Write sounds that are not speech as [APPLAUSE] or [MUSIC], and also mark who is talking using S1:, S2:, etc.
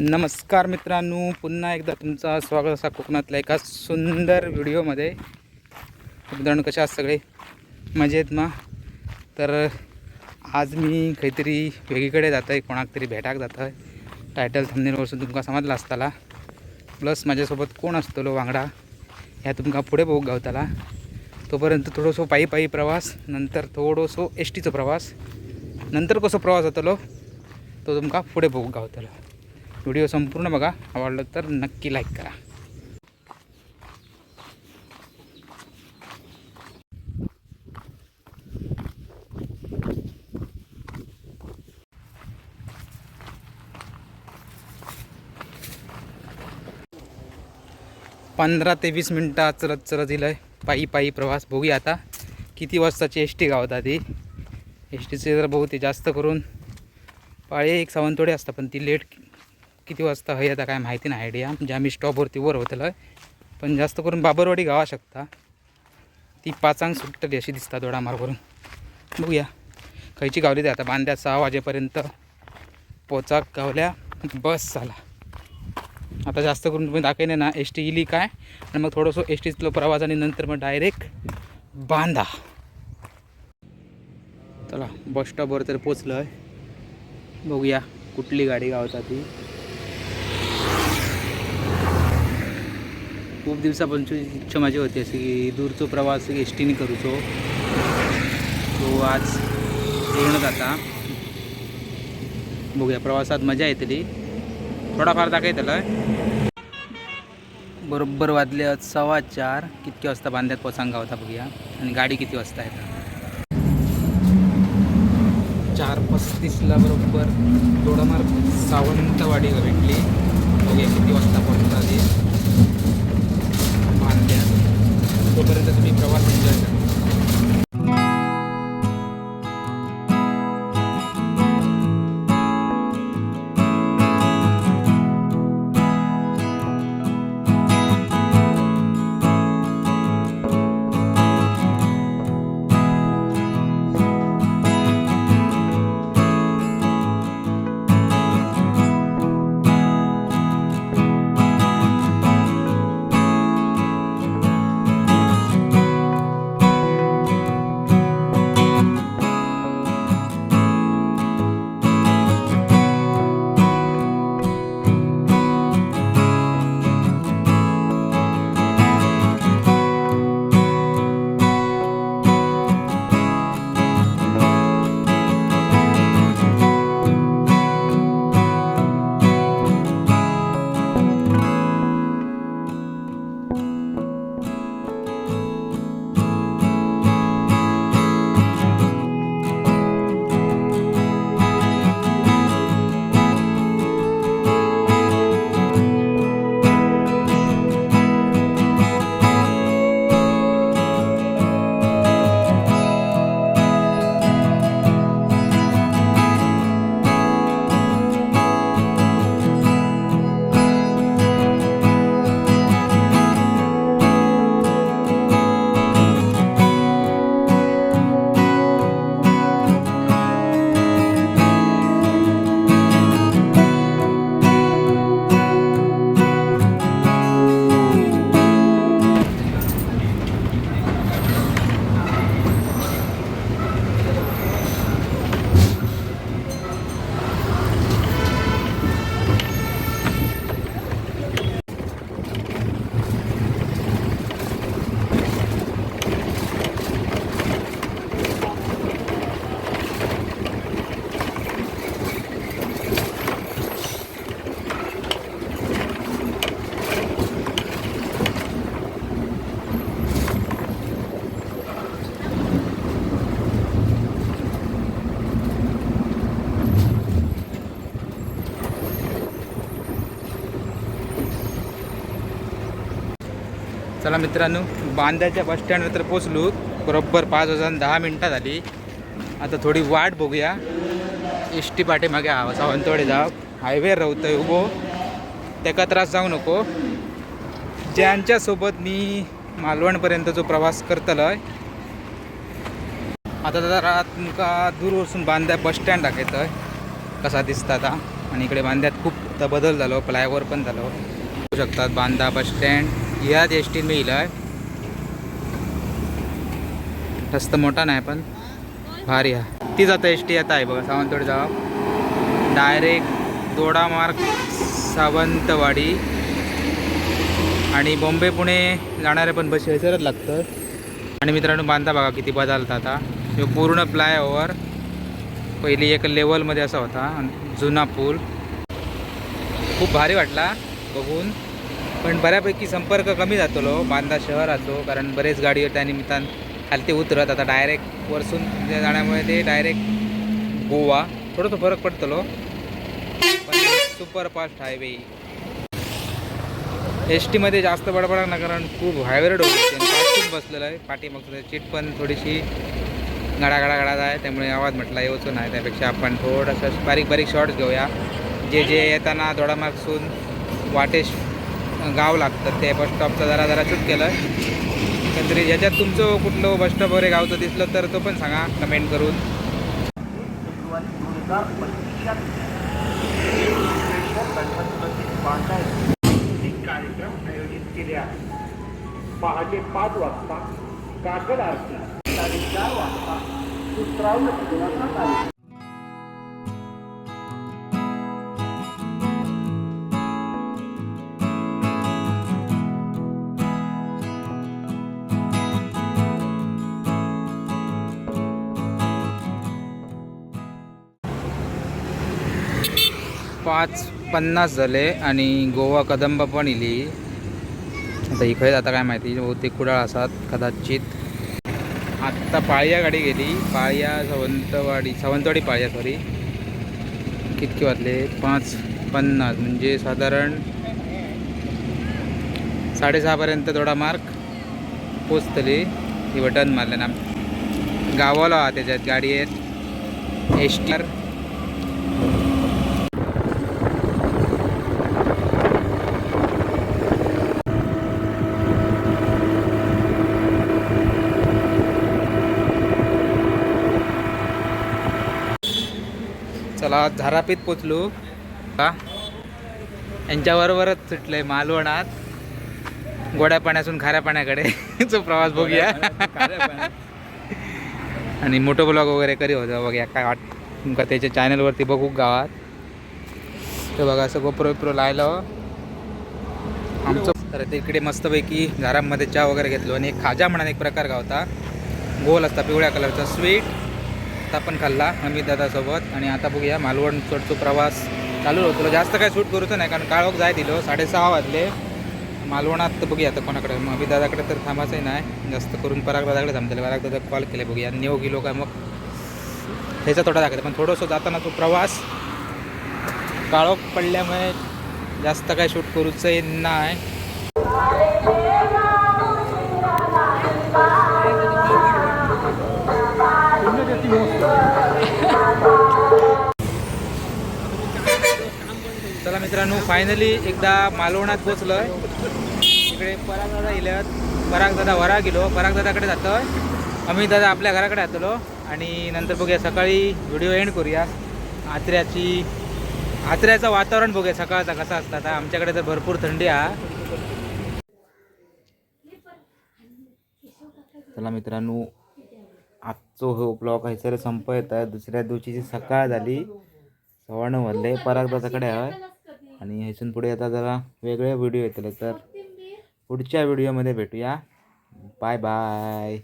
S1: नमस्कार मित्रांनो पुन्हा एकदा तुमचा स्वागत असा कोकणातल्या एका सुंदर व्हिडिओमध्ये. मित्रांनो कशा आहात सगळे? मजेत मा तर आज मी काहीतरी वेगळीकडे जात आहे कोणाक तरी भेटाक जात आहे टायटल थंबनेलवरसून तुमका समजला असताला. प्लस माझ्यासोबत कोण असतलो वांगडा ह्या तुमका पुढे बघू गावताला. तोपर्यंत थोडंसो पायी पायी प्रवास नंतर थोडंसो एस टीचो प्रवास नंतर कसो प्रवास जातलो तो तुमका पुढे बघू गावतलो. व्हिडिओ संपूर्ण बघा. आवडलं तर नक्की लाईक करा. पंधरा ते वीस मिनटं चलत चलत दिलं पायी पायी प्रवास बघूया आता. किती वाजताची एस टी गावता आधी एस टीचे जर बहुते जास्त करून पाळी एक सावंतवाडी असतं पण ती लेट किती वाजता हय आता काय माहिती नाही आयडिया म्हणजे आम्ही स्टॉपवरती वर होतलं पण जास्त करून बाबरवाडी गावा शकता. ती पाचांग सुटली अशी दिसता दोडामारवरून बघूया. खयची गावली ते आता बांध्या सहा वाजेपर्यंत पोचाक गावल्या बस झाला. आता जास्त करून तुम्ही दाखवले ना एस टी इली काय? आणि मग थोडंसं एस टीचलो प्रवास आणि नंतर मग डायरेक्ट बांधा चला बस स्टॉपवर तर पोचलं आहे बघूया कुठली गाडी गावता ती. खूप दिवसापासून इच्छा माझी होती अशी की दूरचो प्रवास एस टीने करूचो तो आज पूर्ण जाता बघूया प्रवासात मजा येतली. थोडाफार दाखयतला बरोबर वाजले सव्वा चार. कितके वाजता बांध्यात पोचांग गावता बघूया. आणि गाडी किती वाजता येतात चार पस्तीसला बरोबर थोडंमार सावंतवाडी भेटली. बघूया किती वाजता पोहोचता ते. तोपर्यंत तुम्ही प्रवास एन्जॉय करा चला मित्रांनो बांद्याच्या बस स्टँडवर तर पोचलो बरोबर पाच वाजून दहा मिनटं झाली. आता थोडी वाट बघूया. एस टी पाठीमागे हा सावंतवाडी जाव हायवे राहतोय उभो. त्याका त्रास जाऊ नको. ज्यांच्यासोबत मी मालवणपर्यंत जो प्रवास करतलोय. आता जरा तुमका दूर वचून बांद्या बस स्टँड दाखयतोय कसा दिसता आता? आणि इकडे बांद्यात खूप बदल झालो फ्लायओव्हर पण झालो. शकतात बांदा बस स्टँड. याच एस टी मी इलाय जास्त मोठा नाही पण भारी हा। ती जातं एस टी आता आहे बघा सावंतवाडी जाव डायरेक्ट दोडा मार्ग सावंतवाडी। आणि बॉम्बे पुणे जाणाऱ्या पण बस हेसरच लागतं. आणि मित्रांनो बांधा बघा किती बदलता आता. हे पूर्ण फ्लायओव्हर. पहिली एक लेवलमध्ये असा होता. जुना पूल. खूप भारी वाटला बघून. पण बऱ्यापैकी संपर्क कमी जातलो. बांदा शहराचो कारण बरेच गाडी त्या निमित्तान खालती उतरत. आता डायरेक्ट वरसून जे जाण्यामुळे ते डायरेक्ट गोवा. थोडंसं फरक पडतलो. पण सुपरफास्ट हायवे एस टीमध्ये जास्त बडबडा ना कारण खूप हायवे रोड खूप बसलेलं आहे. पाठी चीट पण थोडीशी गडा गडा गडा आहे. त्यामुळे आवाज म्हटला येऊचो नाही. त्यापेक्षा आपण थोडंसं बारीक बारीक शॉर्ट्स घेऊया. जे जे येताना दोडामार्गसून वाटेश गाव लागतं ते बस स्टॉपचं जरा जरा चूक केलं. तरी ह्याच्यात तुमचं कुठलं बस स्टॉप वगैरे गावचं दिसलं तर तो पण सांगा कमेंट करून.
S2: कार्यक्रम आयोजित केले आहे पहाटे पाच वाजता काकड आरती साडेचार वाजता सुत्रावलं
S1: पाच पन्नास झाले आणि गोवा कदंबा पण इली. आता इकडे आता काय माहिती बहुतेक कुडाळ असतात कदाचित. आत्ता पाळया गाडी गेली. पाळया सावंतवाडी सावंतवाडी पाळया सॉरी कितके वाजले? पाच पन्नास म्हणजे साधारण साडेसहापर्यंत थोडा मार्क पोचतली. ही बटन मारलं ना गावाला हा त्याच्यात गाडी आहेत एस चला झारापीत पोचलो. का यांच्याबरोबरच सुटलंय मालवणात. गोड्या पाण्यातून खाऱ्या पाण्याकडे. [LAUGHS] तो प्रवास बघूया. [LAUGHS] आणि मोठं ब्लॉग वगैरे करी होतं बघूया काय वाट तुमका त्याच्या चॅनलवरती बघू गावात? तर बघा असं गोप्रो विप्रो लायलं. आमचं तर तिकडे मस्तपैकी घरामध्ये चहा वगैरे घेतलो आणि एक खाजा म्हणून एक प्रकार गावता गोल असता पिवळ्या कलरचा स्वीट आता पण खाल्ला अमित दादासोबत. आणि आता बघूया मालवण चढतो प्रवास चालू होतो. तुला जास्त काय शूट करूचं नाही कारण काळोख जाय दिलो. साडेसहा वाजले. मालवणात तर बघूया आता कोणाकडे. मग अमित दादाकडे तर थांबायचंही नाही. जास्त करून पराग दादाकडे थांबतले. पराग दादा कॉल केले बघूया. नेऊ गेलो का मग? ह्याचा थोडा दाखवते. पण थोडंसं जाताना तो प्रवास काळोख पडल्यामुळे जास्त काय शूट करूचंही नाही. मित्रांनो फायनली एकदा मालवणात पोचलोय इकडे परागदादा इल्यात परागदादा वरा गेलो. परागदादाकडे जातोय. अमित दादा आपल्या घराकडे जातलो आणि नंतर बघूया सकाळी व्हिडिओ एंड करूया. आत्र्याची आत्र्याचं वातावरण बघूया. सकाळचा कसा असता आता. आमच्याकडे तर भरपूर थंडी आहे. चला मित्रांनो आजचो हो ब्लॉग हैसर संपत आहे दुसऱ्या दिवशीची सकाळ झाली. सव्वा नऊ वाजले. परागदादाकडे आहे आणि ह्यातून पुढे आता जरा वेगळे व्हिडिओ येतले तर पुढच्या व्हिडिओमध्ये भेटूया. Bye bye